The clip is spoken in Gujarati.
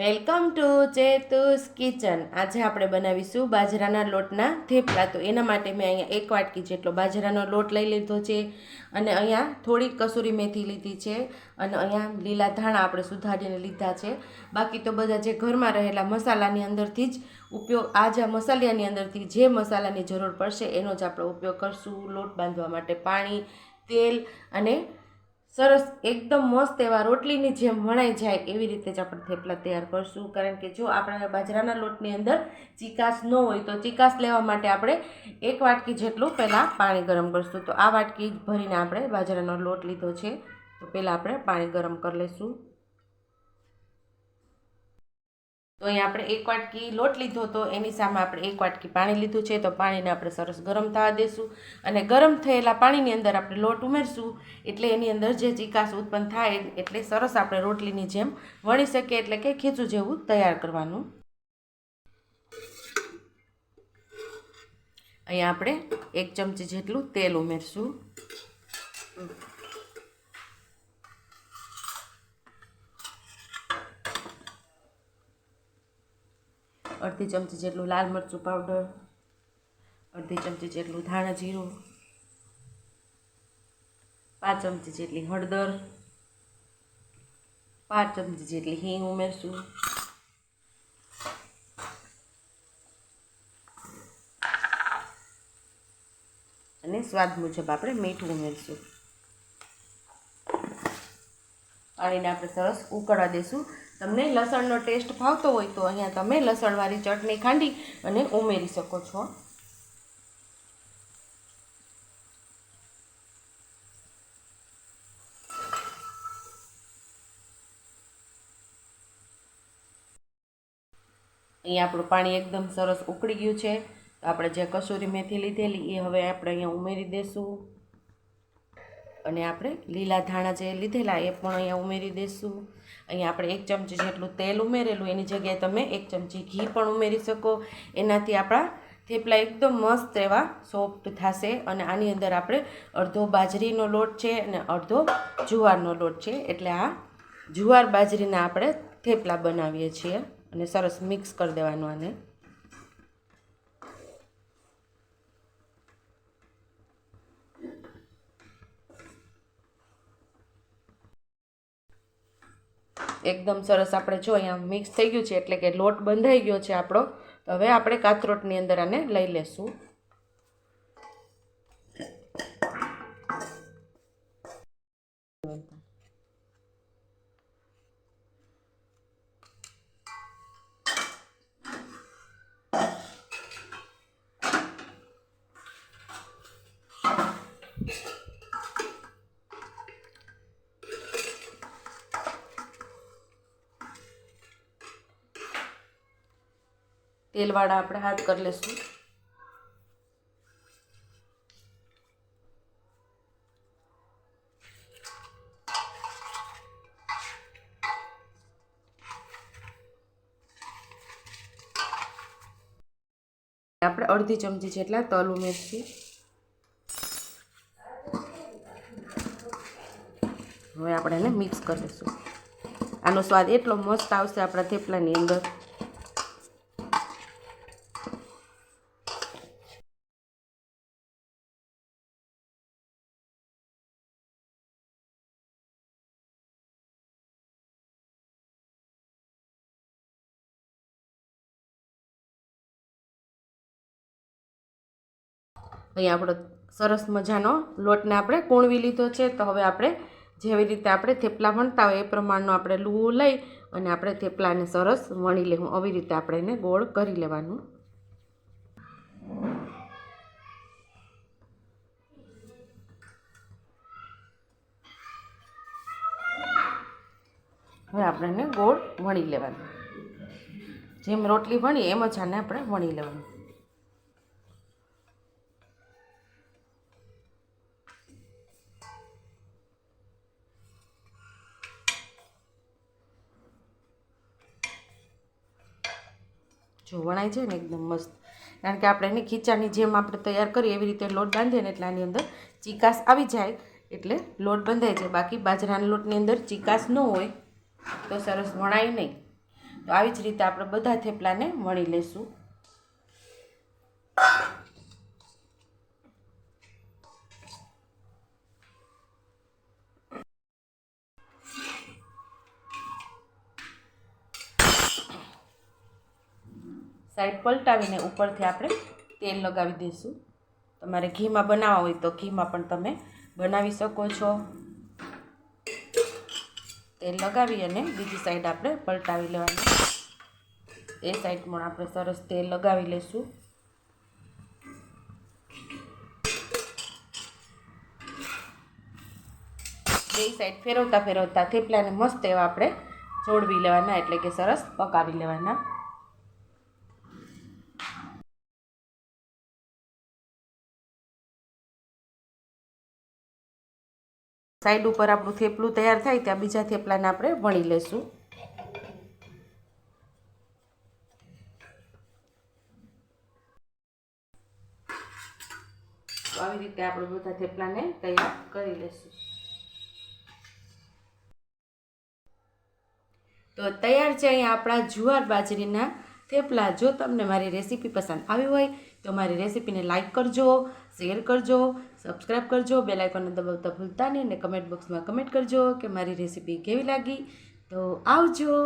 Welcome to ચેતુસ kitchen. આજે આપણે બનાવીશું બાજરાના લોટના થેપલા. તો એના માટે મેં અહીંયા એક વાટકી જેટલો બાજરાનો લોટ લઈ લીધો છે અને અહીંયા થોડી કસૂરી મેથી લીધી છે અને અહીંયા લીલા ધાણા આપણે સુધારીને લીધા છે. બાકી તો બધા જે ઘરમાં રહેલા મસાલાની અંદરથી જ ઉપયોગ, આ જે મસાલિયાની અંદરથી જે મસાલાની જરૂર પડશે એનો જ આપણે ઉપયોગ કરશું. લોટ બાંધવા માટે પાણી, તેલ અને સરસ, એકદમ મસ્ત એવા રોટલીની જેમ વણાઈ જાય એવી રીતે જ આપણે થેપલા તૈયાર કરશું. કારણ કે જો આપણા બાજરાના લોટની અંદર ચીકાશ ન હોય તો ચીકાશ લેવા માટે આપણે એક વાટકી જેટલું પહેલાં પાણી ગરમ કરશું. તો આ વાટકી ભરીને આપણે બાજરાનો લોટ લીધો છે. તો પહેલાં આપણે પાણી ગરમ કરી લઈશું. તો અહીંયા આપણે એક વાટકી લોટ લીધો તો એની સામે આપણે એક વાટકી પાણી લીધું છે, તો પાણીને આપણે સરસ ગરમ થવા દઈશું અને ગરમ થયેલા પાણીની અંદર આપણે લોટ ઉમેરશું, એટલે એની અંદર જે ચીકાસ ઉત્પન્ન થાય એટલે સરસ આપણે રોટલીની જેમ વણી શકીએ, એટલે કે ખીચું જેવું તૈયાર કરવાનું. અહીંયા આપણે એક ચમચી જેટલું તેલ ઉમેરશું. અડધી ચમચી જેટલું લાલ મરચું પાવડર અડધી ચમચી જેટલું ધાણા જીરું, પાંચ ચમચી જેટલી હળદર, પાંચ ચમચી જેટલી હિંગ ઉમેરશું. અને સ્વાદ મુજબ આપણે મીઠું ઉમેરશું. પાણીને આપણે સરસ ઉકળવા દઈશું તમને લસણનો ટેસ્ટ ભાવતો હોય તો અહીંયા તમે લસણવાળી ચટણી ખાંડી અને ઉમેરી શકો છો. અહીંયા આપણું પાણી એકદમ સરસ ઉકળી ગયું છે. તો આપણે જે કસૂરી મેથી લીધેલી, એ હવે આપણે અહીંયા ઉમેરી દઈશું અને આપણે લીલા ધાણા જે લીધેલા એ પણ અહીંયા ઉમેરી દઈશું અહીંયા આપણે એક ચમચી જેટલું તેલ ઉમેરેલું, એની જગ્યાએ તમે એક ચમચી ઘી પણ ઉમેરી શકો. એનાથી આપણા થેપલા એકદમ મસ્ત એવા સોફ્ટ થશે અને આની અંદર આપણે અડધો બાજરીનો લોટ છે અને અડધો જુવારનો લોટ છે. એટલે આ જુવાર બાજરીના આપણે થેપલા બનાવીએ છીએ અને સરસ મિક્સ કરી દેવાનું આને. એકદમ સરસ આપણે જો અહીંયા મિક્સ થઈ ગયું છે, એટલે કે લોટ બંધાઈ ગયો છે આપણો. હવે આપણે કાથરોટની અંદર આને લઈ લેશું. તેલવાળા આપણે હાથ કરી લઈશું આપણે અડધી ચમચી જેટલા તલ ઉમેરશું. હવે આપણે એને મિક્સ કરી લઈશું આનો સ્વાદ એટલો મસ્ત આવશે આપણા થેપલાની અંદર. અહીંયા આપણો સરસ મજાનો લોટને આપણે કૂણવી લીધો છે. તો હવે આપણે જેવી રીતે આપણે થેપલા વણતા હોય એ પ્રમાણનો આપણે લૂવો લઈ અને આપણે થેપલાને સરસ વણી લેવું. આવી રીતે આપણે એને ગોળ કરી લેવાનું. હવે આપણે એને ગોળ વણી લેવાનું. જેમ રોટલી વણી એમ જ આને આપણે વણી લેવાનું. જો વણાય છે ને એકદમ મસ્ત. કારણ કે આપણે એને ખીચાની જેમ આપણે તૈયાર કરીએ એવી રીતે લોટ બાંધીએ ને એટલે આની અંદર ચીકાસ આવી જાય એટલે લોટ બંધાય છે. બાકી બાજરાના લોટની અંદર ચીકાસ ન હોય તો સરસ વણાય નહીં. તો આવી જ રીતે આપણે બધા થેપલાને વણી લેશું. સાઈડ પલટાવીને ઉપરથી આપણે તેલ લગાવી દઈશું. તમારે ઘીમાં બનાવવા હોય તો ઘીમાં પણ તમે બનાવી શકો છો. તેલ લગાવી અને બીજી સાઈડ આપણે પલટાવી લેવાની. એ સાઈડ પણ આપણે સરસ તેલ લગાવી લઈશું બે સાઈડ ફેરવતા ફેરવતા થેપલાને મસ્ત એવા આપણે જોડવી લેવાના, એટલે કે સરસ પકાવી લેવાના. સાઈડ ઉપર આપણું થેપલું તૈયાર થાય ત્યાં બીજા થેપલાને આપણે વણી લેશું. આવી રીતે આપણે બધા થેપલાને તૈયાર કરી લેશું. તો તૈયાર છે અહીંયા આપણા જુવાર બાજરીના થેપલા જો તમને મારી રેસીપી પસંદ આવી હોય તો મારી રેસીપીને લાઇક કરજો, શેર કરજો સબસ્ક્રાઈબ કરજો, બેલ આઇકોનને દબાવતા ભૂલતા નહીં અને કમેન્ટ બોક્સમાં કમેન્ટ કરજો કે મારી રેસીપી કેવી લાગી. તો આવજો.